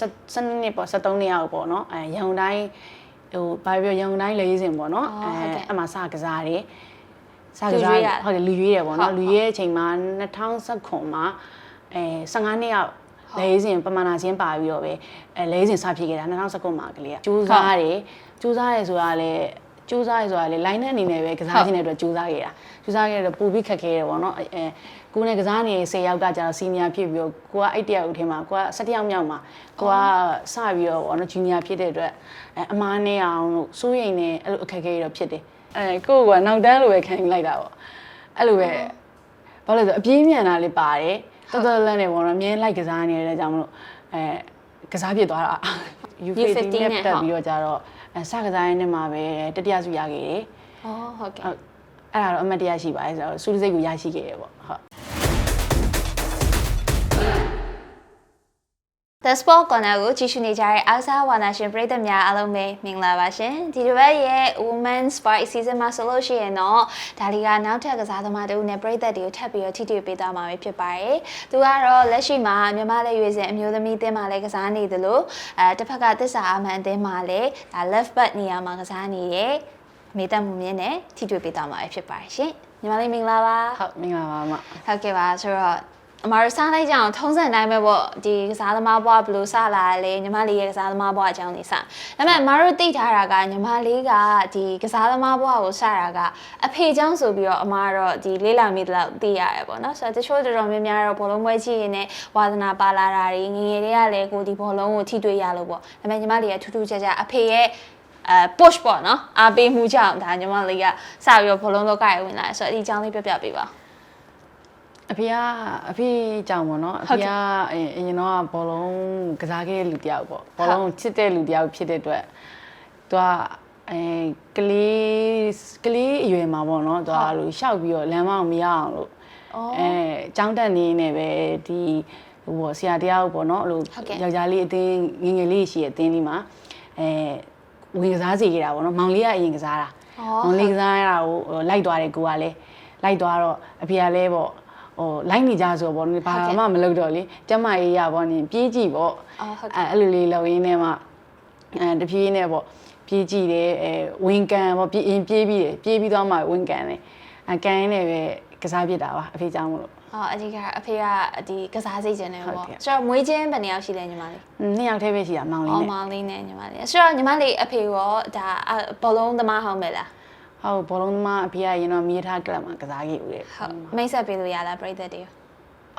12နှစ်ပေါ့73နှစ်ရောက်ပေါ့နော်အဲရန်ကုန်တိုင်းဟိုဘာပြောရန်ကုန်တိုင်းလေးစင်ပေါ့နော်အော်ဟုတ်ကဲ့အမှစကစားတယ်စကလူရွေးစားရဟုတ်တယ်လူရွေးတယ်ပေါ့ဟုနော်တ်လူရွေးတဲ့အချိန်မှာ2019မှာအဲ15နှစ်ရောက်လေးစင်ပမာဏချင်းပါပြီးတော့ပဲအဲလေးစင်စဖြစ်ခဲ့တာ2019မှာကလေးကစူးစားတယ်စူးစားတယ်ဆိုတာလည်း စူးစားရဆိုတာလေ line နဲ့အနေနဲ့ပဲကစားခြင်းတဲ့အတွက်စူးစားခဲ့တာစူးစားခဲ့တော့ပူပြီးခက်ခဲတယ်ပေါ့နော်အဲအဲကိုယ်နဲ့ကစားနေ10ယောက်ကကျတော့ senior ဖြစ်ပြီးတော့ကိုကအဲ့တယောက်အထင်မှာကိုက17ယောက်မြောက်မှာကိုကစပြီးတော့ပေါ့နော် junior ဖြစ်တဲ့အတွက်အဲအမားနဲ့အောင်လို့စိုးရိမ်နေအဲ့လိုအခက်အခဲတွေတော့ဖြစ်တယ်အဲကိုကနောက်တန်းလိုပဲခံယူလိုက်တာပေါ့အဲ့လိုပဲဘာလို့လဲဆိုအပြေးမြန်တာလေးပါတယ်တော်တော်လန့်နေပေါ့နော်အမြဲလိုက်ကစားနေတဲ့ကြောင့်မလို့အဲကစားဖြစ်သွားတာ U15 နဲ့နဲ့တက်ဟုတ်ပြီးတော့ကြတော့ အဲစကစားရင်းနဲ့မှာပဲတတိယဆုရခဲ့တယ်อ๋อဟုတ်ကဲ့ဟုတ်အဲ့ဒါတော့အမတ်တရားရှိပါတယ်ဆိုတော့စူးစိတ်ကိုရရှိခဲ့တယ်ပေါ့ဟုတ် The Sport Corner ကိုကြည့်ရှုနေကြတဲ့အားစားဝါနာရှင်ပရိသတ်များအားလုံးပဲမင်္ဂလာပါရှင်ဒီတစ်ပတ်ရဲ့ Women's Sport Season မှာဆိုလို့ရှိရင်တော့ဒါလီကနောက်ထပ်ကစားသမားတူနဲ့ပရိသတ်တွေကိုထပ်ပြီးတော့ထိတွေ့ပေးသွားမှာပဲဖြစ်ပါတယ်သူကတော့လက်ရှိမှာမြန်မာလက်ရွေးစင်အမျိုးသမီးအသင်းမှာလည်းကစားနေသလိုအဲတစ်ဖက်ကသစ္စာအမှန်အသင်းမှာလည်းဒါ left back နေရာမှာကစားနေတဲ့မေတ္တာမှုမြင့်နဲ့ထိတွေ့ပေးသွားမှာပဲဖြစ်ပါတယ်ရှင်ညီမလေးမင်္ဂလာပါဟုတ်မင်္ဂလာပါအမဟုတ်ကဲ့ပါဆိုတော့ အမားတို့စားလိုက်ကြအောင်ထုံးစံတိုင်းပဲပေါ့ဒီကစားသမားဘွားဘယ်လိုစလာလဲညီမလေးရဲ့ကစားသမားဘွားအကြောင်းလေးစဒါပေမဲ့အမားတို့သိထားတာကညီမလေးကဒီကစားသမားဘွားကိုစတာကအဖေเจ้าဆိုပြီးတော့အမားတော့ဒီလေးလာမိတလောက်သိရတယ်ပေါ့နော်ဆိုတော့တချို့တော်တော်များများတော့ဘောလုံးပွဲကြည့်ရင်လည်းဝါသနာပါလာတာတွေငယ်ငယ်လေးကလည်းကိုဒီဘောလုံးကိုထိတွေ့ရလို့ပေါ့ဒါပေမဲ့ညီမလေးကထူးထူးခြားခြားအဖေရဲ့အဲ push ပေါ့နော်အားပေးမှုကြောင့်ဒါညီမလေးကစပြီးတော့ဘောလုံးလောကရဲ့ဝင်လာတယ်ဆိုတော့ဒီအကြောင်းလေးပြပြပေးပါ အဖေကအဖေကြောင့်ပေါ့နော်အဖေကအရင်အရင်တော့ဘောလုံးကစားခဲ့တဲ့လူတစ်ယောက်ပေါ့ဘောလုံးချစ်တဲ့လူတစ်ယောက်ဖြစ်တဲ့အတွက်သူကအဲကလေးကလေးအရွယ်မှာပေါ့နော်သူကလိုရှောက်ပြီးတော့လမ်းမအောင်မရအောင်လို့အော်အဲចောင်းတက်နေနေပဲဒီဟိုပေါ့ဆရာတယောက်ပေါ့နော်အဲ့လိုဟုတ်ကဲ့ယောက်ျားလေးအတင်းငယ်ငယ်လေးရှိရဲ့အတင်းလေးမှာအဲဝင်ကစားစီခဲ့တာပေါ့နော်မောင်လေးကအရင်ကစားတာအော်မောင်လေးကစားရတာကိုဟိုလိုက်သွားတယ်ကိုကလည်းလိုက်သွားတော့အဖေကလည်းပေါ့ ဟိုလိုက်နေကြဆိုတော့ပေါ့ဘာမှမလုပ်တော့လေကျမရေးရပေါ့နင်ပြေးကြည့်ပေါ့အော်ဟုတ်ကဲ့အဲအဲ့လိုလေးလုံရင်းနဲ့မှအဲတပြေးနဲ့ပေါ့ပြေးကြည့်တယ်အဲဝင်ကန်ပေါ့ပြေးရင်ပြေးပြီးတယ်ပြေးပြီးတော့မှဝင်ကန်တယ်အကန်ရင်းနဲ့ပဲကစားဖြစ်တာပါအဖေကြောင့်မလို့အော်အကြီးကအဖေကဒီကစားစိတ်ကျင်နေဟုတ်ပေါ့ကဲ့ဆိုတော့မွေးချင်းဘယ်နှစ်ယောက်ရှိလဲညီမလေးနှစ်ယောက်တည်းပဲရှိတာမောင်လေးအော်နဲ့မောင်လေးနဲ့ညီမလေးဆိုတော့ညီမလေးအဖေရောဒါဘောလုံးသမားဟောင်းပဲလား ဟုတ်ဘောလုံးသမားအဖေကရင်တော့မြေထားကလပ်မှာကစားခဲ့ဦးတယ်ဟုတ်မိတ်ဆက်ပေးလို့ရလားပြိသက်တွေ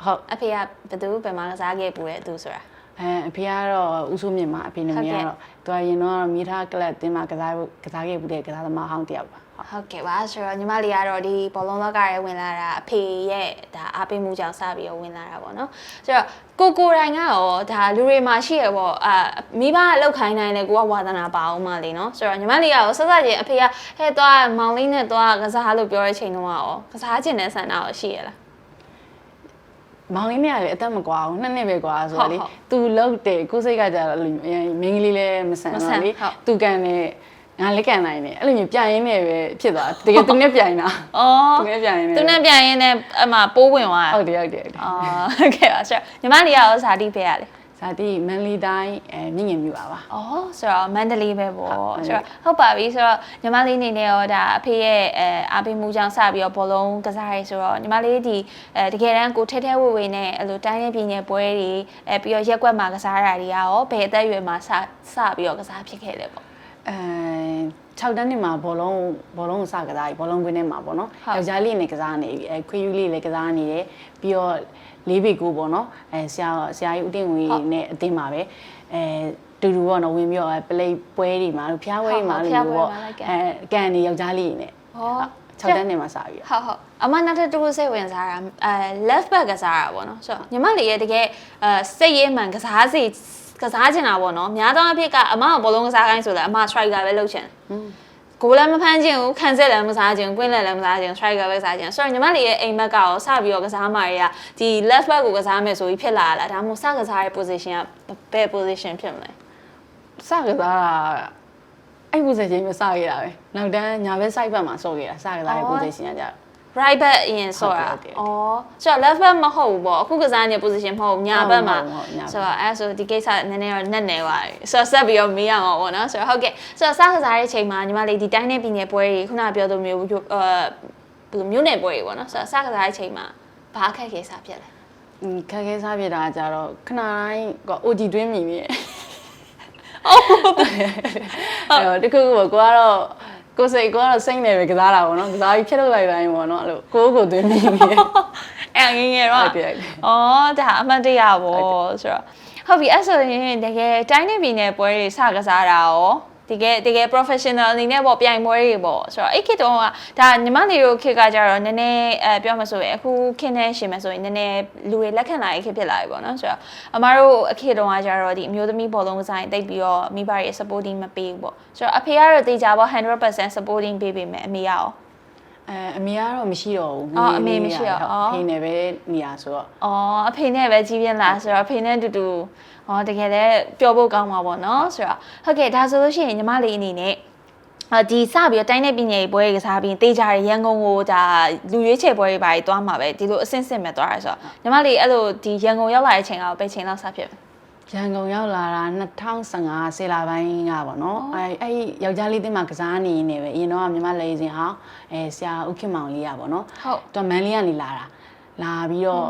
ဟုတ်အဖေကဘယ်သူဘယ်မှာကစားခဲ့ပူတဲ့သူဆိုတာအဲအဖေကတော့ဦးစိုးမြင့်မှာအဖေနာမည်ဟုတ်ကဲ့ကတော့သူကရင်တော့မြေထားကလပ်တင်းမှာကစားဖို့ကစားခဲ့ဦးတဲ့ကစားသမားဟောင်းတစ်ယောက်ပါ ဟုတ်ဟုတ်ကဲ့ပါဆိုတော့ညီမလေးကတော့ဒီဘောလုံးလောကရဲဝင်လာတာအဖေရဲ့ဒါအားပေးမှုကြောင့်စပြီးတော့ဝင်လာတာပေါ့နော်ဆိုတော့ကိုကိုတိုင်ကရောဒါလူတွေမှာရှိရပေါ့အာမိဘကလောက်ခိုင်းနိုင်တယ်ကိုကဝါသနာပါအောင်မလေးနော်ဆိုတော့ညီမလေးကရောဆက်ဆက်ချင်းအဖေကဟဲ့သွားမောင်လေးနဲ့သွားကစားလို့ပြောတဲ့ချိန်တုန်းကရောကစားချင်တဲ့ဆန္ဒရောရှိရလားမောင်လေးနဲ့ကလည်းအသက်မကွာဘူးနှစ်နှစ်ပဲကွာဆိုတော့လေဟုတ်ဟုတ်သူလောက်တယ်ကိုယ်စိတ်ကကြတော့အဲ့လိုမင်းကလေးလည်းမဆန်မဆန်တော့လေဟုတ်သူကန်တယ် ငါလက်ကန်နိုင်တယ်အဲ့လိုမျိုးပြိုင်ရင်းနဲ့ပဲဖြစ်သွားတကယ်သူနဲ့ပြိုင်တာအော်သူနဲ့ပြိုင်ရင်းနဲ့သူနဲ့ပြန်ရင်းနဲ့အမပိုးဝင်သွားတာဟုတ်တယ်ဟုတ်တယ်ဟုတ်တယ်အော်ဟုတ်ကဲ့ပါဆိုတော့ညီမလေးကရောဇာတိဖေရလေဇာတိမန်လီတိုင်းအဲမြင့်ငင်မြူပါပါ။အော်ဆိုတော့မန္တလေးပဲပေါ့ဟုတ်။ဆိုတော့ဟုတ်ပါပြီဆိုတော့ညီမလေးအနေနဲ့ရောဒါအဖေရဲ့အဲအားပေးမှုကြောင့်စပြီးတော့ဘောလုံးကစားရဲဆိုတော့ညီမလေးဒီအဲတကယ်တမ်းကိုထဲထဲဝေဝေနဲ့အဲ့လိုတိုင်းနဲ့ပြည်နယ်ပွဲတွေအဲပြီးတော့ရက်ကွက်မှာကစားတာတွေကရောဘယ်အသက်အရွယ်မှာစစပြီးတော့ကစားဖြစ်ခဲ့လဲပေါ့အဲ 6တန်းနှစ်မှာဘောလုံးဘောလုံးကိုစကစားပြီဘောလုံးကွင်းထဲမှာပေါ့နော်ဟုတ်ယောက်ျားလေးနဲ့ကစားနေပြီအဲခွေးယူလေးလည်းကစားနေတယ်ပြီးတော့လေးပေကိုပေါ့နော်အဲဆရာဆရာကြီးဦးတင်ဝေနဲ့အတင်းပါပဲအဲတူတူပေါ့နော်ဝင်ပြီးတော့ပလိပွဲတွေမှာလို့ဖျားပွဲတွေမှာလို့ပေါ့အဲကန်နေယောက်ျားလေးနဲ့။ဟော6တန်းနှစ်မှာစပြီဟုတ်ဟုတ်အမနောက်ထပ်တစ်ခုစိတ်ဝင်စားတာအဲ left back ကစားတာပေါ့နော်ဆိုတော့ညီမလေးရဲ့တကယ်အဲစိတ်ရေးမှန်ကစားစီ ကစားချင်တာပေါ့နော်များသောအားဖြင့်ကအမကဘောလုံးကစားခိုင်းဆိုတော့အမ striker ပဲလုပ်ချင်တယ်ဂိုးလည်းမဖမ်းချင်ဘူးခံစစ်လည်းမစားချင်ဘူးကွင်းလည်းလည်းမစားချင်ဘူး striker ပဲစားချင်တယ်ဆိုတော့ညီမလေးရဲ့အိမ်မက်ကရောစပြီးတော့ကစားမှာတွေကဒီ left back ကိုကစားမယ်ဆိုပြီးဖြစ်လာတာလားဒါမှမဟုတ်စကစားတဲ့ position ကဘယ် position ဖြစ်မလဲစကစားတာအဲ့ position မျိုးစခဲ့တာပဲနောက်တန်းညာဘက် side ဘက်မှာဆော့ခဲ့တာစကစားတဲ့ position ကကြတော့ right back အရင်ဆော့တာဟုတ်တယ်ဩဆိုတော့ left back မဟုတ်ဘူးပေါ့အခုကစားနေတဲ့ position မဟုတ်ဘူးညာဘက်မှာဟုတ်ဟုတ်ညာဘက်ဆိုတော့အဲဆိုဒီကိစ္စနည်းနည်းတော့နက်နေပါပြီဆိုတော့ဆက်ပြီးတော့မေးရမှာပေါ့နော်ဆိုတော့ဟုတ်ကဲ့ဆိုတော့စားကစားတဲ့အချိန်မှာညီမလေးဒီတိုင်းနဲ့ပြည်နယ်ပွဲတွေခုနကပြောသလိုမျိုးအဲဘယ်လိုမျိုးနယ်ပွဲတွေပေါ့နော်ဆိုတော့စားကစားတဲ့အချိန်မှာဘာအခက်အခဲစားဖြစ်လဲอืมခက်ခဲစားပြတာကြတော့ခဏတိုင်းက OG တွင်းမိနေတယ်အဲ့တော့တခုခုပေါ့ကိုကတော့ ကိုယ်စိတ်ကိုကတော့စိတ်နေပဲကစားတာပေါ့နော်ကစားပြီးဖြတ်ထုတ်လိုက်တိုင်းပေါ့နော်အဲ့လိုကိုယ်ကိုယ်တွင်းမိနေတယ်အဲ့ငယ်ငယ်တော့ဟုတ်တယ်ဟုတ်တယ်ဩဒါအမှတ်တရပေါ့ဆိုတော့ဟုတ်ပြီအဲ့ဆိုရင်တကယ်တိုင်းနဲ့ပြည်နယ်ပွဲတွေစကစားတာရော တကယ်တကယ် professional အနေနဲ့ပေါ့ပြိုင်ပွဲတွေပေါ့ဆိုတော့အဲ့ခေတ်တုန်းကဒါညီမလေးတို့ခေတ်ကကြတော့နည်းနည်းအဲပြောမှဆိုရင်အခုခေတ်နဲ့ရှင်မယ်ဆိုရင်နည်းနည်းလူတွေလက်ခံလာရေးခေတ်ဖြစ်လာပြီပေါ့နော်ဆိုတော့အမတို့အခေတ်တုန်းကကြတော့ဒီအမျိုးသမီးဘောလုံးကစားရင်တိတ်ပြီးတော့မိဘတွေ supporting မပေးဘူးပေါ့ဆိုတော့အဖေကတော့တေချာပေါ့100% supporting ပေးပေးမယ်အမေကရော အဲအမေကတော့မရှိတော့ဘူးအော်အမေမရှိတော့အော်ဖိနေပဲနေရဆိုတော့။အော်အဖေနဲ့ပဲကြီးပြင်းလာဆိုတော့အဖေနဲ့အတူတူဟောတကယ်လည်းပျော်ဖို့ကောင်းမှာပေါ့နော်ဆိုတော့ဟုတ်ကဲ့ဒါဆိုလို့ရှိရင်ညီမလေးအနေနဲ့အာဒီစပြီးတော့တိုင်းတဲ့ပြည်နယ်ပွဲတွေကစားပြီးတေးကြရရန်ကုန်ကိုဒါလူရွေးချယ်ပွဲတွေပါပြီးသွားမှာပဲဒီလိုအဆင့်ဆင့်မဲ့သွားရဆိုတော့ညီမလေးအဲ့လိုဒီရန်ကုန်ရောက်လာတဲ့အချိန်ကပဲချိန်လောက်စဖြစ်မယ် ရန်ကုန်ရောက်လာတာ2015ဆေလာပိုင်းကပေါ့နော်အဲအဲ့ယောက်ျားလေးတင်းမှာကစားနေနေပဲအရင်တော့ကမြမလေးစင်ဟောင်းအဲဆရာဦးခင်မောင်လေးရပေါ့နော်ဟုတ်သူကမန်လေးကနေလာတာလာပြီးတော့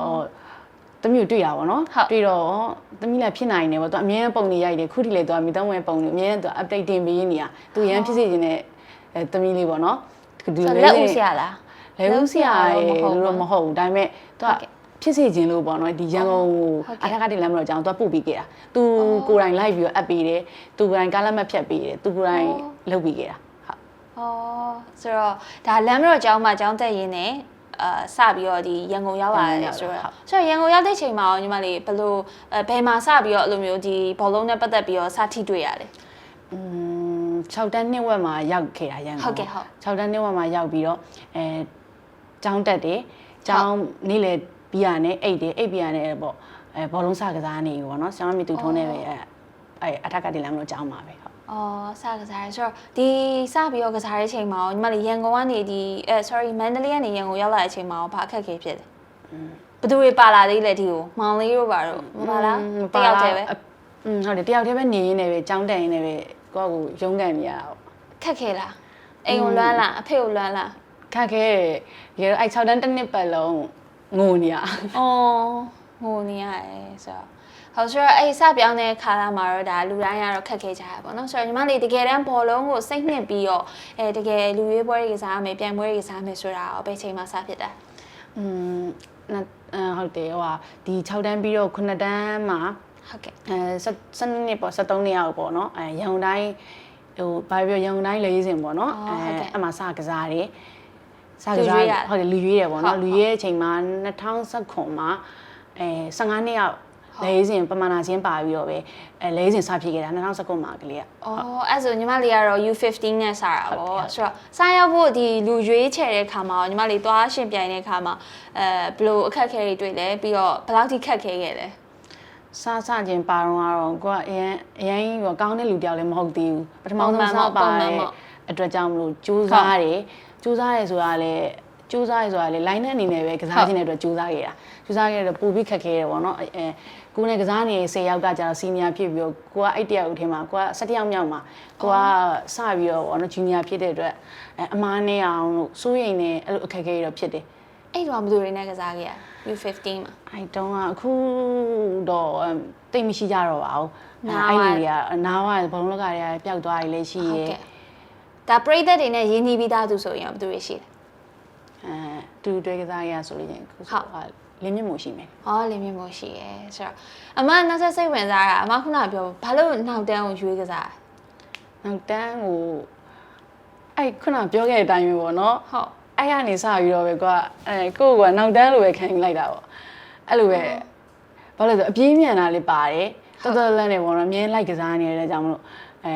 တမီးကိုတွေ့ရပါတော့ဟုတ်တွေ့တော့တမီးလည်းဖြစ်နိုင်တယ်ပေါ့သူအမြဲတမ်းပုံနေရိုက်တယ်ခုထိလည်းသူကမိသားဝင်ပုံနေအမြဲတမ်းသူ update တင်ပေးနေရသူရန်ဖြစ်စေခြင်းနဲ့အဲတမီးလေးပေါ့နော်ဒီဆိုလိုတော့လက်ဦးဆရာလားလေဦးဆရာရေလက်ဦးဆရာတော့မဟုတ်ဘူးလို့တော့မဟုတ်ဘူးဒါပေမဲ့သူက ဖြစ်စေခြင်းလို့ပေါ့နော်ဒီရန်ကုန်ကိုဟုတ်ကဲ့အထက်ကတည်းကလမ်းမလို့ကြောင်းသူကပို့ပြီးခဲ့တာသူကိုယ်တိုင်လိုက်ပြီးတော့အပ်ပေးတယ်သူကိုယ်တိုင်ကားလက်မှတ်ဖြတ်ပေးတယ်သူကိုယ်တိုင်လုပ်ပြီးခဲ့တာဟုတ်။အော်ဆိုတော့ဒါလမ်းမတော်ကျောင်းမှာကျောင်းတက်ရင်းနဲ့အာစပြီးတော့ဒီရန်ကုန်ရောက်လာတယ်ဆိုတော့ဆိုတော့ရန်ကုန်ရောက်တဲ့ချိန်မှာရောညီမလေးဘယ်လိုအဲဘယ်မှာစပြီးတော့အဲ့လိုမျိုးဒီဘောလုံးနဲ့ပတ်သက်ပြီးတော့စထိတွေ့ရလဲอืม6တန်းနှစ်ဝက်မှာရောက်ခဲ့တာရန်ကုန်ဟုတ်ကဲ့ဟုတ်6တန်းနှစ်ဝက်မှာရောက်ပြီးတော့အဲကျောင်းတက်တယ်ကျောင်းနေ့လေ ပြီးရနဲ့အိတ်တယ်အိတ်ပြီးရနဲ့ပေါ့အဲဘောလုံးစကစားနေပြီပေါ့နော်ဆောင်းမီတူထုံးနေပဲအဲအဲအထက်ကတည်းကလမ်းမလို့ကျောင်းမှာပဲဟုတ်။အော်စကစားရဲဆိုတော့ဒီစပြီးတော့ကစားတဲ့ချိန်မှာရောညီမလေးရန်ကုန်ကနေဒီအဲ sorry မန္တလေးကနေရန်ကုန်ရောက်လာတဲ့ချိန်မှာရောဘာအခက်အခဲဖြစ်လဲ။ဘယ်သူတွေပါလာသေးလဲဒီကိုမောင်လေးတို့ပါတော့မပါလားတယောက်တည်းပဲอืมဟုတ်တယ်တယောက်တည်းပဲနေရင်းနဲ့ပဲကြောင်းတက်ရင်းနဲ့ပဲကိုယ့်ကိုယ်ရုန်းကန်နေရတာပေါ့ခက်ခဲလားအိမ်ကိုလွမ်းလားအဖေကိုလွမ်းလားခက်ခဲတယ်ရေတော့အဲ့6တန်းတစ်နှစ်ပတ်လုံး ငိုနေရအော်ငိုနေရတယ်ဆိုတော့ဟောဆိုတော့အဲ့စပြောင်းတဲ့ခါလာမှာတော့ဒါလူတိုင်းကတော့ခက်ခဲကြရပါတော့ဆိုတော့ညီမလေးတကယ်တမ်းဘောလုံးကိုစိတ်နှစ်ပြီးတော့အဲတကယ်လူရွေးပွဲတွေကစားမယ်ပြိုင်ပွဲတွေကစားမယ်ဆိုတာရောဘယ်ချိန်မှစဖြစ်တာอืมနော်အဲဟုတ်တယ်ဟိုဟာဒီ6တန်းပြီးတော့9တန်းမှာဟုတ်ကဲ့အဲ12နှစ်ပေါ့73နှစ်ရောက်ပေါ့နော်အဲရန်ကုန်တိုင်းဟိုဘာပြောရန်ကုန်တိုင်းလေးစင်ပေါ့နော်အော်ဟုတ်ကဲ့အမှစကစားတယ် စကလူရွေးစားရဟုတ်တယ်လူရွေးတယ်ပေါ့ဟုတ်နော်လူရွေးတဲ့အချိန်မှာ2019မှာအဲ15နှစ်ရောက်လေးစင်ပမာဏချင်းပါပြီးတော့ပဲအဲလေးစင်စဖြစ်ခဲ့တာ2019မှာကလေးကအော်အဲ့ဆိုညီမလေးကတော့ U15 နဲ့စားတာဟုတ်ပေါ့ကဲ့ဆိုတော့စားရောက်ဖို့ဒီလူရွေးချယ်တဲ့ခါမှာရောညီမလေးသွားရှင်ပြိုင်တဲ့ခါမှာအဲဘယ်လိုအခက်အခဲတွေတွေ့လဲပြီးတော့ဘယ်လောက်ထိခက်ခဲခဲ့လဲစားစခြင်းပါတော့ကတော့ကိုကအရင်အရင်ကကောင်းတဲ့လူတယောက်လည်းမဟုတ်သေးဘူးပထမပုံမှဆုံးန်စပေါ့ပါပုံမှန်တဲ့ပေါ့အတွက်ကြောင့်မလို့ကြိုးစားတယ် ကြိုးစားရဲဆိုတာလည်းကြိုးစားရဲဆိုတာလည်း line နဲ့အနေနဲ့ပဲကစားခြင်းတဲ့အတွက်ကြိုးစားခဲ့တာကြိုးစားခဲ့တော့ပူပြီးခက်ခဲတယ်ပေါ့နော်အဲအဲကိုနဲ့ကစားနေ10ယောက်ကကြာတော့ senior ဖြစ်ပြီးတော့ကိုကအဲ့တယောက်အထင်မှာကိုက17ယောက်မြောက်မှာကိုကစပြီးတော့ပေါ့နော် junior ဖြစ်တဲ့အတွက်အဲအမားနဲ့အောင်လို့စိုးရိမ်နေအဲ့လိုအခက်အခဲတွေတော့ဖြစ်တယ်အဲ့တော့ဘယ်သူတွေနဲ့ကစားခဲ့ရ U15 မှာအဲ့တုန်းကအခုတော့အမ်တိတ်မရှိကြတော့ပါဘူးနားအဲ့ဝါလူတွေကနားဝါဘုံလောကတွေကပျောက်သွားပြီလေရှိဟုတ်ရဲ့ကဲ့ ဒါပရိသတ်တွေနဲ့ရင်းနှီးပြီးသားသူဆိုရင်ရောဘယ်သူတွေရှိလဲအဲတူတွဲကစားရဆိုရင်ခုဆိုဟာလင်းမြင့်မှုရှိမယ်။ဟောလင်းမြင့်မို့ရှိရဲဆိုတော့အမနောက်ဆက်စိတ်ဝင်စားတာအမခုနကပြောဘာလို့နောက်တန်းကိုရွေးကစားနောက်တန်းကိုအဲ့ခုနပြောခဲ့တဲ့အတိုင်းပဲပေါ့နော်ဟုတ်အဲ့ကနေစပြီးတော့ပဲကွာအဲကိုယ့်ကနောက်တန်းလိုပဲခံယူလိုက်တာပေါ့အဲ့လိုပဲဘာလို့လဲဆိုအပြေးမြန်တာလေးပါတယ်တော်တော်လန်းနေပေါ့နော်အမြဲလိုက်ကစားနေရတဲ့ကြောင့်မလို့အဲ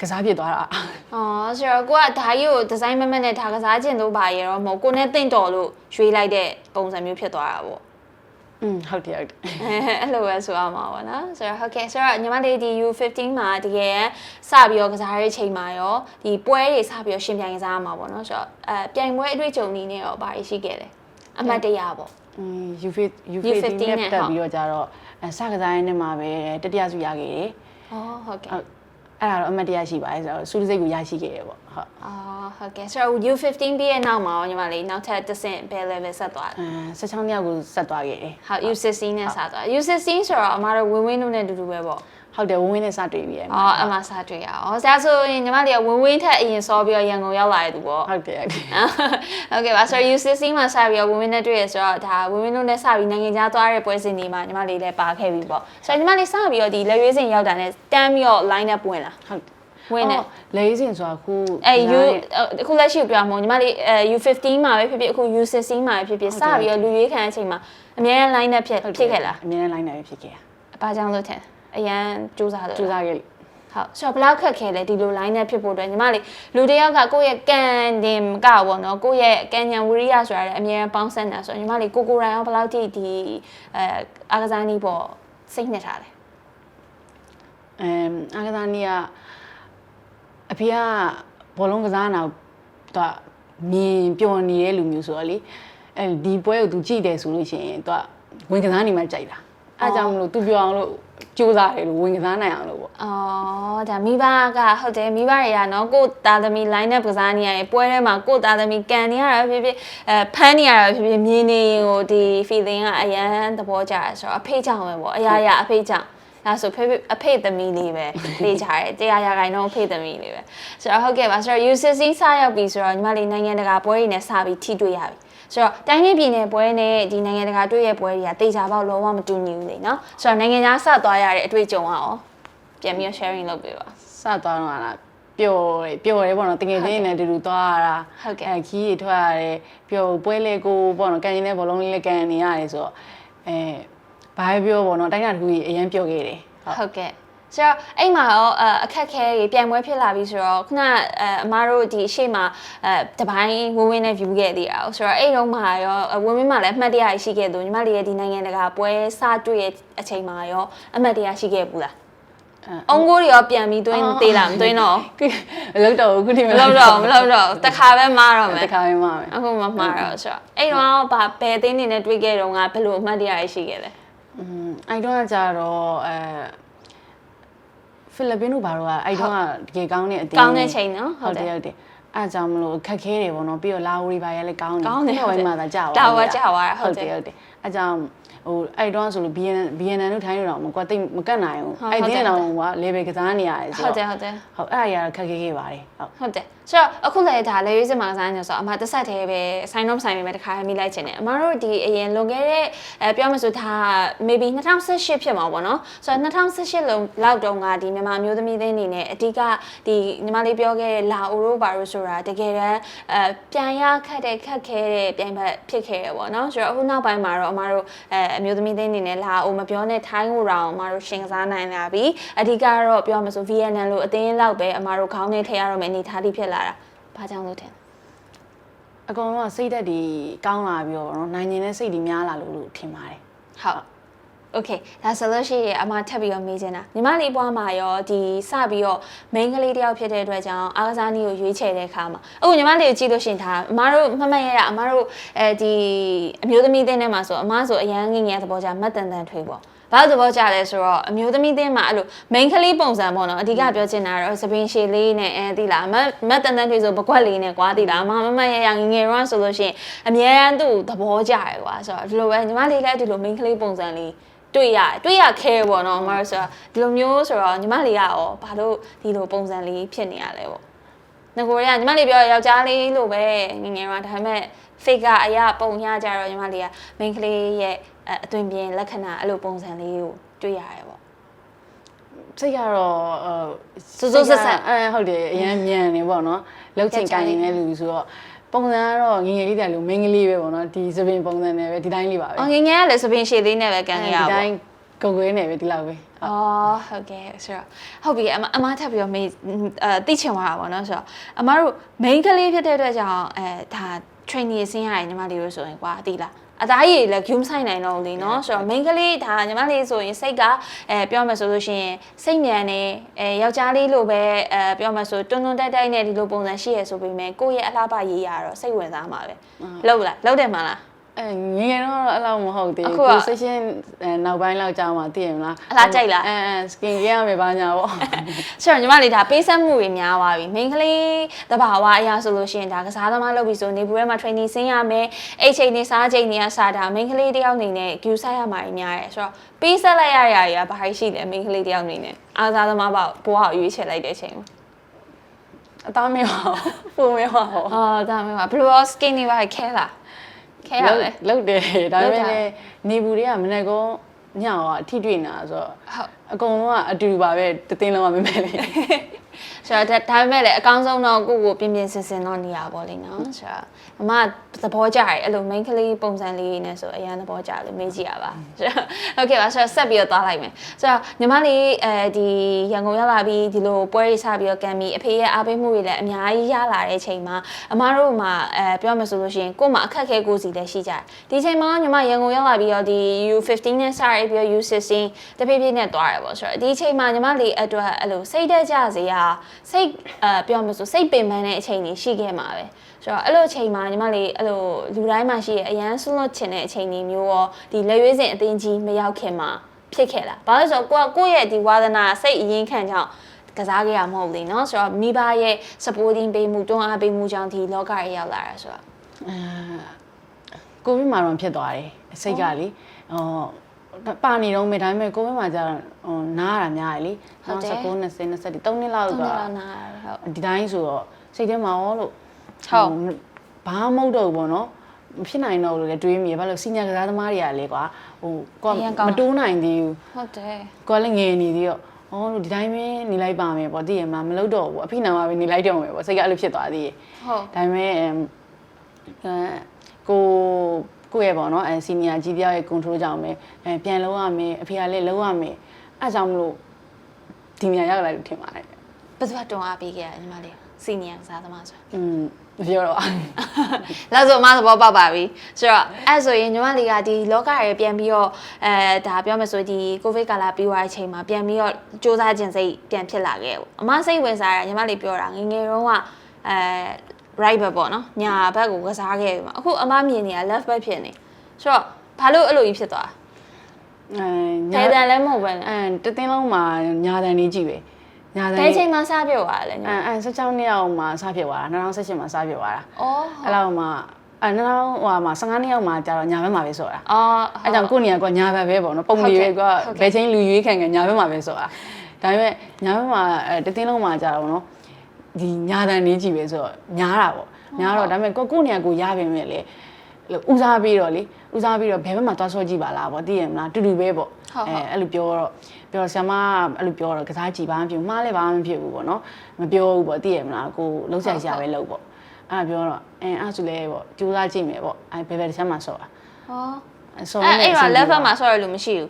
ကစားဖြစ်သွားတာ ။အော်ဆိုတော့ကိုကဒါကြီးကိုဒီဇိုင်းမမက်နဲ့ဒါကစားခြင်းတို့ပါရတော့မဟုတ်ကိုနဲ့တင့်တော်လို့ရွေးလိုက်တဲ့ပုံစံမျိုးဖြစ်သွားတာပေါ့ อื อืมဟုတ်တယ်ဟုတ်တယ် အဲ့လိုပဲဆိုအောင်ပါဗောနော်ဆိုတော့ဟုတ်ကဲ့ဆိုတော့ညီမလေးဒီ U15 မှာတကယ်စပြီးတော့ကစားတဲ့ချိန်မှာရောဒီပွဲတွေစပြီးတော့ရှင်ပြိုင်ကစားရမှာဗောနော်ဆိုတော့အဲပြိုင်ပွဲအတွေ့အကြုံနည်းနဲ့ရောဘာရှိခဲ့လဲအမှတ်တရဗော อืม U15 U15 နဲ့တက်ပြီးတော့ကြတော့အဲစကစားရင်းနဲ့မှာပဲတတိယဆုရခဲ့တယ် ဩဟုတ်ကဲ့ ဟုတ် အဲ့ဒါတော့အမတ်တရားရှိပါတယ်ဆိုတော့စုတစိတ်ကိုရရှိခဲ့တယ်ပေါ့ဟုတ်အော်ဟုတ်ကဲ့ဆိုတော့ U15 ပြီးရဲ့နောက်မှာရောညီမလေးနောက်ထပ်တစ်ဆင့်ဘယ် level ဆက်သွားလဲအဲ16နှစ်ယောက်ကိုဆက်သွားခဲ့တယ်ဟုတ် U16 နဲ့စသွား U16 ဆိုတော့အမတို့ဝင်းဝင်းတို့နဲ့အတူတူပဲပေါ့ ဟုတ်တယ်ဝင်းဝင်းနဲ့စတွေ့ပြီးရဲ့အော်အမစတွေ့ရအောင်ဆရာဆိုရင်ညီမလေးကဝင်းဝင်းထက်အရင်စောပြီးတော့ရန်ကုန်ရောက်လာတဲ့သူပေါ့ဟုတ်တယ်ဟုတ်ကဲ့ပါဆိုတော့ UCC မှာစပြီးတော့ဝင်းဝင်းနဲ့တွေ့ရဆိုတော့ဒါဝင်းဝင်းတို့နဲ့စပြီးနိုင်ငံခြားသွားတဲ့ပွဲစဉ်တွေမှာညီမလေးလည်းပါခဲ့ပြီပေါ့ဆိုတော့ညီမလေးစပြီးတော့ဒီလက်ရွေးစဉ်ရောက်တာနဲ့တန်းပြီးတော့ line up ဝင်လာဟုတ်ဝင်တယ်လဲစဉ်ဆိုတာခုအဲ U အခုလက်ရှိပြောမှာညီမလေးအဲ U15 မှာပဲဖြစ်ဖြစ်အခု U16 မှာပဲဖြစ်ဖြစ်စပြီးတော့လူရွေးခံအချိန်မှာအများနဲ့ line up ဖြစ်ဖြစ်ခဲ့လားအများနဲ့ line up ဖြစ်ခဲ့ရအပါကြောင့်လို့ထင် အရန်စူးစမ်းတယ်စူးစမ်းခဲ့ဟုတ်ဆိုတော့ဘလောက်ခက်ခဲလဲဒီလို line နဲ့ဖြစ်ဖို့အတွက်ညီမလေးလူတယောက်ကကိုယ့်ရဲ့ကံတင်ကပေါ့နော်ကိုယ့်ရဲ့ကံဉဏ်ဝိရိယဆိုတာလည်းအများပေါင်းဆက်နေတာဆိုတော့ညီမလေးကိုကိုရိုင်းရောဘလောက်ထိဒီအဲအာကစားနည်းပေါ့စိတ်နှစ်ထားလဲအမ်အာကစားနည်းကအဖေကဘောလုံးကစားနာတော့မြင်ပျော်နေတဲ့လူမျိုးဆိုတော့လေအဲဒီပွဲကိုသူကြည့်တယ်ဆိုလို့ရှိရင်သူကဝင်ကစားနေမှကြိုက်တာအဲအကြောင်းမလို့သူပြောအောင်လို့ စူးစမ်းတယ်လို့ဝင်ကစားနိုင်အောင်လို့ပေါ့အော်ဒါမိဘကဟုတ်တယ်မိဘတွေကနော်ကိုယ့်သားသမီး line နဲ့ကစားနေရရင်ပွဲထဲမှာကိုယ့်သားသမီးကန်နေရတာဖြစ်ဖြစ်အဲဖမ်းနေရတာဖြစ်ဖြစ်မြင်နေရင်ကိုဒီ feeling ကအရန်သဘောကျတယ်ဆိုတော့အဖေကြောင့်ပဲပေါ့အရာရာအဖေကြောင့်ဒါဆိုဖေဖေအဖေသမီးလေးပဲလေးကြတယ်တရားရာခိုင်တော့အဖေသမီးလေးပဲဆိုတော့ဟုတ်ကဲ့ပါဆိုတော့ U16 စရောက်ပြီဆိုတော့ညီမလေးနိုင်ငံတကာပွဲတွေနဲ့စပြီးထိတွေ့ရပြီ ဆိုတော့တိုင်းပြည်ပြည်နယ်ပွဲနဲ့ဒီနိုင်ငံတကာတွေ့ရပွဲတွေကတေချာပေါက်လုံးဝမတူညီဘူးလေနော်ဆိုတော့နိုင်ငံခြားဆက်သွားရတဲ့အတွေ့အကြုံကရောပြန်ပြီး sharing လုပ်ပေးပါစသွားတော့လားပျော်တယ်ပျော်တယ်ပေါ့နော်တကယ်ချင်းနဲ့အတူတူသွားရတာဟုတ်ကဲ့အဲခီးတွေထွက်ရတယ်ပျော်ပွဲလေကိုပေါ့နော်ကန်ရင်တဲ့ဘောလုံးလေးလည်းကန်နေရတယ်ဆိုတော့အဲဘာပဲပြောပေါ့နော်တိုင်းတာတစ်ခုကြီးအရင်ပျော်ခဲ့တယ်ဟုတ်ဟုတ်ကဲ့ ဆိုတော့အဲ့မှာရောအအခက်ခဲကြီးပြိုင်ပွဲဖြစ်လာပြီဆိုတော့ခုနအအမားတို့ဒီအရှိမအဲတပိုင်းဝင်းဝင်းနဲ့ view ခဲ့သေးတာ哦ဆိုတော့အဲ့တုန်းမှာရောဝင်းဝင်းမှာလည်းအမှတ်တရရှိခဲ့သူညီမလေးရဲ့ဒီနိုင်ငံတကာပွဲစတွေ့ရဲ့အချိန်မှာရောအမှတ်တရရှိခဲ့ဘူးလားအုံကိုတွေရောပြန်ပြီးသွင်းသေးလားမသွင်းတော့ မလောက်တော့ဘူးခုထိ မလောက်တော့မလောက်တော့တခါပဲမားတော့မယ် တခါပဲမှာမယ် အခုမမှားတော့ဆိုတော့အဲ့တော့ဘာဘယ်အသင်းနေနဲ့တွေ့ခဲ့တော့ငါဘယ်လိုအမှတ်တရရှိခဲ့လဲ อืมအဲ့တော့ကကြတော့အဲ ဖိလစ်ပင်းတို့ဘာလို့ကအဲ့တော့ကတကယ်ကောင်းတဲ့အတင်းကောင်းတဲ့ချိန်နော်ဟုဟုတ်တ်တတယ်ယ်ဟုတ်တယ်အဲ့ကြောင့်မလို့ခက်ခဲတယ်ပေါ့နော်ပြီးတော့လာဝရီဘာရလည်းကောင်းတယ်ကောင်းတယ်ခုနောက်ပိုင်းမှာသာကြာတာဝါကြာသွားတာဟုဟုတ်တ်တတယ်ယ်ဟုတ်တယ်အဲ့ကြောင့် ဟိုအဲ့တော့ဆိုလို့ BN BNN တို့ထိုင်းတို့တော့မကွာတိတ်မကတ်နိုင်ဘူးဟုတ်အဲ့ဟုတ်ဒီတယ်တော့က level ကစားနေရတယ်ဆိုဟုတ်တော့တယ်ဟုတ်တယ်ဟုတ်အဲ့အရာတော့ခက်ခဲခဲ့ပါတယ်ဟုတ်ဟုတ်တယ်ဆိုတော့အခုလည်းဒါလေရွေးစင်မှာစားနေဆိုတော့အမတစ်ဆက်တည်းပဲဆိုင်တော့ဆိုင်ပဲတခါမိလိုက်ချင်တယ်အမတို့ဒီအရင်လွန်ခဲ့တဲ့အဲပြောမှဆိုဒါ maybe 2018ဖြစ်မှာပေါ့နော်ဆိုတော့2018လုံးလောက်တုန်းကဒီမြန်မာမျိုးသမီးတွေအနေနဲ့အဓိကဒီညီမလေးပြောခဲ့တဲ့လာအိုရိုဘာရိုဆိုတာတကယ်တမ်းအဲပြန်ရခက်တဲ့ခက်ခဲတဲ့ပြိုင်ဘက်ဖြစ်ခဲ့ရပေါ့နော်ဆိုတော့အခုနောက်ပိုင်းမှာတော့အမတို့အဲအမျိုးသမီးတွေအနေနဲ့လာအိုမပြောနဲ့ထိုင်းကိုတောင်အမတို့ရှင်ကစားနိုင်လာပြီအဓိကတော့ပြောမှဆို VNL လို့အသင်းလောက်ပဲအမတို့ခေါင်းထဲထည့်ရတော့မယ်အနေထားတိဖြစ်လာတာဘာကြောင့်လို့ထင်အကောင်လုံးကစိတ်သက်ဒီကောင်းလာပြီးတော့ဗောနော်နိုင်ကျင်တဲ့စိတ်ဒီများလာလို့လို့ထင်ပါတယ်ဟုတ် Okay ဒါဆိုလို့ရှိရင်အမထပ်ပြီးတော့မေးချင်တာညီမလေးဘွားမှာရောဒီစပြီးတော့ main ကလေးတယောက်ဖြစ်တဲ့အတွက်ကြောင့်အားကစားနည်းကိုရွေးချယ်တဲ့အခါမှာအခုညီမလေးကိုကြည့်လို့ရှိရင်ဒါအမတို့မမတ်ရရအမတို့အဲဒီအမျိုးသမီးတင်းထဲမှာဆိုအမဆိုအရန်ငငယ်သဘောကြမတ်တန်တန်ထွေးပေါ့ဘာလို့သဘောကျလဲဆိုတော့အမျိုးသမီးတင်းမှာအဲ့လို main ကလေးပုံစံပေါ့နော်အဓိကပြောချင်တာကတော့စပင်ရှည်လေးနဲ့အဲတိလားမတ်မတ်တန်တန်ထွေးဆိုပကွက်လေးနဲ့ကွာတိလားအမမမတ်ရရငငယ်တော့ဆိုလို့ရှိရင်အများအားသူ့သဘောကျရယ်ကွာဆိုတော့ဒီလိုပဲညီမလေးလည်းဒီလို main ကလေးပုံစံလေး တွေ့ရတယ်တွေ့ရခဲပေါ့နော်မတော်ဆိုတော့ဒီလိုမျိုးဆိုတော့ညီမလေးကရောဘာလို့ဒီလိုပုံစံလေးဖြစ်နေရလဲပေါ့ငကိုရကညီမလေးပြောယောက်ျားလေးလို့ပဲငငယ်တော့ဒါပေမဲ့ fake ကအရာပုံရကြတော့ညီမလေးက main ကလေးရဲ့အအသွင်ပြင်လက္ခဏာအဲ့လိုပုံစံလေးကိုတွေ့ရတယ်ပေါ့စိတ်ကတော့အဲစိုးစိုးဆက်ဆက်အဲဟုတ်တယ်အရင်မြန်နေပေါ့နော်လှုပ်ချင်ကိုင်နေတဲ့လူဆိုတော့ ပုံစံကတော့ငယ်ငယ်လေးတည်းလို့မင်းကလေးပဲပေါ့နော်ဒီစပင်ပုံစံနဲ့ပဲဒီတိုင်းလေးပါပဲအော်ငငယ်ကလည်းစပင်ရှည်လေးနဲ့ပဲကန်ခဲ့ရဒီပါတိုင်းကိုကိုနဲ့ပဲဒီလောက်ပဲအော်ဟုတ်ကဲ့ဆိုတော့ဟုတ်ပြီအမအမထပ်ပြီးတော့မေးအဲသိချင်သွားတာပေါ့နော်ဆိုတော့အမတို့ main ကလေးဖြစ်တဲ့အတွက်ကြောင့်အဲဒါ training ဆင်းရတယ်ညီမလေးတို့ဆိုရင်ကွာသိလား အသားကြီးလည်း gume ဆိုင်နိုင်တော့လေနော်ဆိုတော့ main ကလေးဒါညီမလေးဆိုရင်စိတ်ကအဲပြောမယ်ဆိုလို့ရှိရင်စိတ်မြန်နေအဲယောက်ျားလေးလိုပဲအဲပြောမယ်ဆိုတွန်းတွန်းတိုက်တိုက်နဲ့ဒီလိုပုံစံရှိရဆိုပေမဲ့ကိုယ့်ရဲ့အလှပရေးရတော့စိတ်ဝင်စားမှာပဲလောက်လားလောက်တယ်မလား အဲငယ်ငယ်တော့အဲ့လောက်မဟုတ်သေးအခုဘူးကကိုစိတ်ရှင်းအဲနောက်ပိုင်းလောက်ကြာမှသိရမလားအလားကြိုက်လားအဲအဲ skin care ရမယ်ဘာညာပေါ့ဆိုတော့ညီမလေးဒါပေးဆက်မှုတွေများသွားပြီ main ကလေးတဘာဝအရာဆိုလို့ရှိရင်ဒါကစားသမားလုပ်ပြီဆိုနေဘူးထဲမှာ training ဆင်းရမယ်အိတ်ချိန်နေစားချိန်နေရစားတာ main ကလေးတယောက်အနေနဲ့ view ဆိုင်ရမှာများတယ်ဆိုတော့ပေးဆက်လိုက်ရရရဘာရှိလဲ main ကလေးတယောက်အနေနဲ့အားစားသမားဘောဘွားကိုရွေးချယ်လိုက်တဲ့အချိန်မှာအသားမရအောင်ပုံမရအောင်အော်ဒါမှမဟုတ်ဘယ်လို skin တွေပါခဲလား ခဲရလဲလုတ်တယ်ဒါပေလုတ်မဲ့တာလည်းနေဘူးတွေကမနေ့ကောညောင်ကအထိတွေ့နေတာဆိုတော့ဟုတ်အကုန်လုံးကအတူတူပါပဲတသိန်းလုံးကမမဲလေး ဆိုတော့ဒါဒါပေမဲ့လည်းအကောင်းဆုံးတော့ကိုယ့်ကိုပြင်ပြင်ဆင်ဆင်တော့နေရပါလိမ့်နော်ဆိုတော့မမသဘောကျတယ်အဲ့လို main ကလေးပုံစံလေးနဲ့ဆိုအရန်သဘောကျလို့မေးကြည့်ရပါဆိုတော့ okay ပါဆိုတော့ဆက်ပြီးတော့သွားလိုက်မယ်ဆိုတော့ညီမလေးအဲဒီရန်ကုန်ရောက်လာပြီးဒီလိုပွဲတွေစပြီးတော့ကံပြီးအဖေရဲ့အားပေးမှုတွေလည်းအများကြီးရလာတဲ့အချိန်မှာအမတို့မှာအဲပြောမှဆိုလို့ရှိရင်ကို့မှာအခက်အခဲကိုယ်စီလည်းရှိကြတယ်ဒီချိန်မှာညီမရန်ကုန်ရောက်လာပြီးတော့ဒီ U15 နဲ့စရပြီးတော့ U16 တဖြည်းဖြည်းနဲ့သွားရပေါ့ဆိုတော့ဒီချိန်မှာညီမလေးအတွက်အဲ့လိုစိတ်တက်ကြစေရစိတ်အဲပြောမှဆိုစိတ်ပင်ပန်းတဲ့အချိန်တွေရှိခဲ့မှာပဲဆိုတော့အဲ့လိုအချိန်မှာညီမလေးအဲ့လိုလူတိုင်းမှာရှိရဲ့အရန်ဆွလွတ်ချင်တဲ့အချိန်တွေမျိုးရောဒီလက်ရွေးစင်အသိကြီးမရောက်ခင်မှာဖြစ်ခဲ့လားဘာလို့လဲဆိုတော့ကိုကကိုယ့်ရဲ့ဒီဝါသနာစိတ်အရင်ခံကြောင့်ကစားခဲ့ရမဟုတ်ဘူးလေเนาะဆိုတော့မိဘရဲ့ supporting ပေးမှုတွန်းအားပေးမှုကြောင့်ဒီလောကရရောက်လာတာဆိုတော့ ကိုဗစ်မှာတော့ဖြစ်သွားတယ်စိတ်ကလေဟော ပါနေတော့မယ်ဒါပေမဲ့ကိုဗစ်မှာကျတော့ဟိုနားရတာများတယ်လေဟုတ်တယ်19 20 20 3နှစ်လောက်သုံးတော့လောက်နာဟုတ်ဒီတိုင်းဆိုတော့စိတ်ထဲမှာရောလို့ဟုတ်ဘာမှမဟုတ်တော့ဘူးပေါ့နော်မဖြစ်နိုင်တော့ဘူးလို့လည်းတွေးမိရဘာလို့စီနီယာကစားသမားတွေကလေကွာဟိုကိုအရန်ကကောင်းမတိုးနိုင်သေးဘူးဟုတ်တယ်ကိုကလည်းငယ်နေသေးတော့အော်လို့ဒီတိုင်းပဲနေလိုက်ပါမယ်ပေါ့သိရမှာမလုပ်တော့ဘူးအဖိနာမှာပဲနေလိုက်တော့မယ်ပေါ့စိတ်ကအဲ့လိုဖြစ်သွားသေးတယ်ဟုတ်ဒါပေမဲ့အဲကို ကိုရဲ့ပေါ့နော်အဲစီနီယာကြီးတယောက်ရဲ့ control ကြောင့်ပဲအဲပြန်လုံးရမယ်အဖေကလည်းလုံးရမယ်အဲကြောင့်မလို့ဒီနေရာရောက်လာလို့ထင်ပါတယ် ဘယ်သူကတွန်းအားပေးခဲ့ရလဲညီမလေးစီနီယာစားသမားဆို อืมမပြောတော့ လောက်ဆိုအမသဘောပေါက်ပါပြီဆိုတော့အဲ့ဆိုရင်ညီမလေးကဒီလောကရေပြန်ပြီးတော့အဲဒါပြောမယ်ဆိုဒီကိုဗစ်ကာလပြီးသွားတဲ့အချိန်မှာပြန်ပြီးတော့စ조사ခြင်းစိတ်ပြန်ဖြစ်လာခဲ့ပေါ့အမစိတ်ဝင်စားတာညီမလေးပြောတာငယ်ငယ်တုန်းကအဲ right back ပေါ့နော်ညာဘက်ကိုကစားခဲ့ပြီမှာအခုအမမြင်နေတာ left back ဖြစ်နေဆိုတော့ဘာလို့အဲ့လိုကြီးဖြစ်သွားအဲလဲဘယ်တန်လည်းမဟုတ်ပဲနဲ့အဲတသိန်းလုံးမှာညာတန်လေးကြည့်ပဲညာတန်ဘယ်ချိန်မှစပြုတ်သွားလဲညီမအဲအဲ16နှစ်အောင်မှာစဖြစ်သွားတာ2018မှာစဖြစ်သွားတာအော်အဲ့လောက်မှာအဲ2000ဟိုမှာ15နှစ်အောင်မှာကျတော့ညာဘက်မှာပဲဆိုတာ အော်အဲကြောင့်ကိုယ့်နေရာကညာဘက်ပဲပေါ့နော်ပုံလေးပဲကဘယ်ချင်းလူရွေးခံခံညာဘက်မှာပဲဆိုတာဒါပေမဲ့ညာဘက်မှာအဲတသိန်းလုံးမှာကျတော့နော် ဒီညာတန်လေးကြည့်ပဲဆိုတော့ညားတာပေါ့ညားတော့ဒါပေမဲ့ကိုကိုယ့်နေရာကိုရပြင်မဲ့လေလို့ဦးစားပြီးတော့လေဦးစားပြီးတော့ဘယ်ဘက်မှာသွားဆော့ကြည့်ပါလားပေါ့သိရမလားတူတူပဲပေါ့အဲအဲ့လိုပြောတော့ပြောတော့ဆ iam ကအဲ့လိုပြောတော့ကစားကြည့်ပါမဖြစ်ဘူးမှားလည်းဘာမှမဖြစ်ဘူးပေါ့နော်မပြောဘူးပေါ့သိရမလားကိုလုံးဆိုင်ရှာပဲလုပ်ပေါ့အဲ့ဒါပြောတော့အဲအဲ့ဆိုလဲပေါ့ကြိုးစားကြည့်မယ်ပေါ့အဲဘယ်ဘက်တစ်ချက်မှဆော့တာဟောဆော့အဲ့နေအဲ့မှာ level မှာဆော့ရလို့မရှိဘူး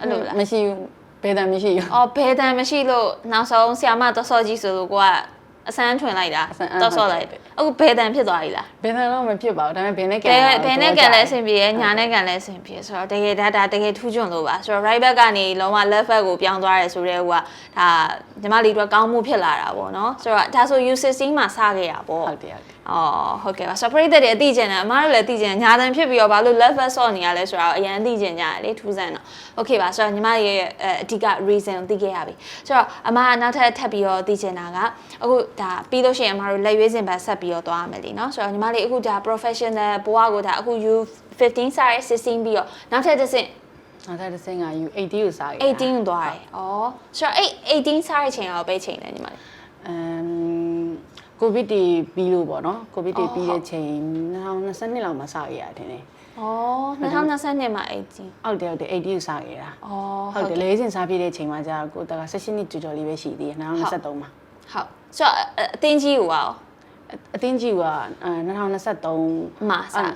အဲ့လိုလားမရှိဘူးဘယ်တမ်းမရှိဘူးအော်ဘယ်တန်မရှိလို့နောက်ဆုံးဆီယာမတော့ဆော့ကြည့်ဆိုလို့ကိုက အစမ်းထွင်လိုက်တာတောက်ဆော့လိုက်အခုဘယ်တန်ဖြစ်သွားပြီလားဘယ်တန်တော့မဖြစ်ပါဘူးဒါပေမဲ့ဘယ်နဲ့ကန်ဘယ်နဲ့ကန်လဲအဆင်ပြေရညာနဲ့ကန်လဲအဆင်ပြေဆိုတော့တကယ်ဒါဒါတကယ်ထူးချွန်လို့ပါဆိုတော့ right back ကနေလုံးဝ left back ကိုပြောင်းသွားရဲဆိုတဲ့ဟိုကဒါညီမလေးတို့ကောင်းမှုဖြစ်လာတာပေါ့နော်ဆိုတော့ဒါဆို U16 မှာစခဲ့ရပေါ့ဟုတ်တယ်ဟုတ်တယ်အော်ဟုတ်ကဲ့ပါဆိုတော့ပရိသတ်တွေအသိကျင်တယ်အမားတို့လည်းသိကျင်ညာတန်ဖြစ်ပြီးတော့ဘာလို့ left back ဆော့နေရလဲဆိုတော့အရင်သိကျင်ကြတယ်လေထူးဆန်းတော့ okay ပါဆိုတော့ညီမရဲ့အဓိက reason သိခဲ့ရပြီဆိုတော့အမားနောက်ထပ်ထပ်ပြီးတော့သိကျင်တာကအခုဒါပြီးလို့ရှိရင်အမတို့လက်ရွေးစင်ဘက်ဆက်ပြီးတော့သွားရမယ်လीเนาะဆိုတော့ညီမလေးအခုဒါ professional ဘဝကိုဒါအခု U15 စားရ16ပြီးတော့နောက်ထပ်တစ်ဆင့် နောက်ထပ်တစ်ဆင့်က U80 ကိုစားခဲ့တာ 18ကိုသွားတယ်ဩဆိုတော့အဲ့18စားရချိန်အောင်ပဲချိန်တယ်ညီမလေး အမ်ကိုဗစ်တီပြီးလို့ပေါ့နော်ကိုဗစ်တီပြီးတဲ့ချိန်2020လောက်မှာစခဲ့ရတယ်ထင်တယ် ဩ2020မှာ18 ဟုတ်တယ်ဟုတ်တယ်80ကိုစားခဲ့တာ ဩ ဟုတ်တယ်လေးစင်စားပြည့်တဲ့ချိန်မှာကျတော့ကိုတက16နှစ်ကျော်ကျော်လေးပဲရှိသေးတယ်2023မှာ ဟုတ် ဆိုတော့အအတင်းကြီးကိုရောအတင်းကြီးကအဲ2023မှာစား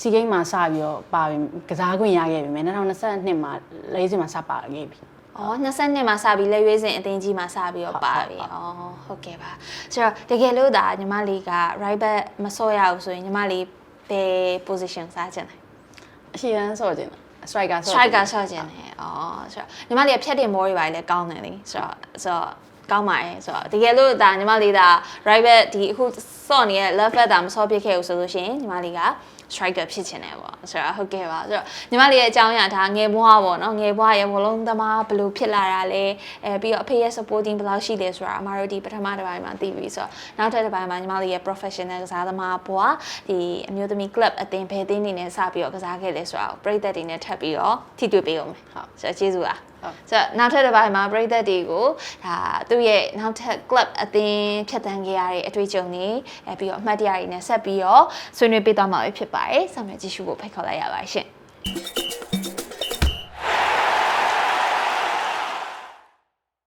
စီဂိမ်းမှာစပြီးတော့ပါပြီကစားခွင့်ရခဲ့ပြီမယ်2022မှာလေးစင်မှာစပါခဲ့ပြီ။အော်20နှစ်မှာစပြီးလက်ရွေးစင်အတင်းကြီးမှာစပြီးတော့ပါပြီ။အော်ဟုတ်ကဲ့ပါ။ဆိုတော့တကယ်လို့ဒါညီမလေးက right back မဆော့ရဘူးဆိုရင်ညီမလေးဘယ် position စားချင်လဲအရှိရန်ဆော့ခြင်း striker ဆော့ striker ဆော့ခြင်းတယ်အော်ဆိုတော့ညီမလေးကဖြတ်တင်မောတွေပါလေကောင်းတယ်လေဆိုတော့ဆိုတော့ ကောင်းပါတယ်ဆိုတော့တကယ်လို့ဒါညီမလေးဒါ right back ဒီအခုဆော့နေတဲ့ left back ဒါမဆော့ဖြစ်ခဲ့ဘူးဆိုလို့ရှိရင်ညီမလေးက striker ဖြစ်ချင်တယ်ပေါ့ဆိုတော့ဟုတ်ကဲ့ပါဆိုတော့ညီမလေးရဲ့အကြောင်းအရာဒါငယ်ဘွားပေါ့နော်ငယ်ဘွားရဲ့ဘလုံးသမားဘယ်လိုဖြစ်လာတာလဲအဲပြီးတော့အဖေရဲ့ supporting ဘယ်လောက်ရှိလဲဆိုတာအမတို့ဒီပထမတစ်ပိုင်းမှာသိပြီဆိုတော့နောက်ထပ်တစ်ပိုင်းမှာညီမလေးရဲ့ professional ကစားသမားဘွားဒီအမျိုးသမီး club အသင်းဘယ်အသင်းနေနဲ့စပြီးတော့ကစားခဲ့လဲဆိုတာကိုပြည်သက်တွေနဲ့ထပ်ပြီးတော့ထိတွေ့ပေးအောင်မယ်ဟုတ်ဆိုတော့ကျေးဇူးပါဟုတ်ဆိုတော့နောက်ထပ်တစ်ပိုင်းမှာပရိသတ်တွေကိုဒါသူ့ရဲ့နောက်ထပ် club အသင်းဖြတ်တန်းခဲ့ရတဲ့အတွေ့အကြုံတွေအဲပြီးတော့အမှတ်တရတွေနဲ့ဆက်ပြီးတော့ဆွေးနွေးပေးသွားမှာပဲဖြစ်ပါတယ်။ဆက်မြကြည့်ရှုဖို့ဖိတ်ခေါ်လိုက်ရပါတယ်ရှင်။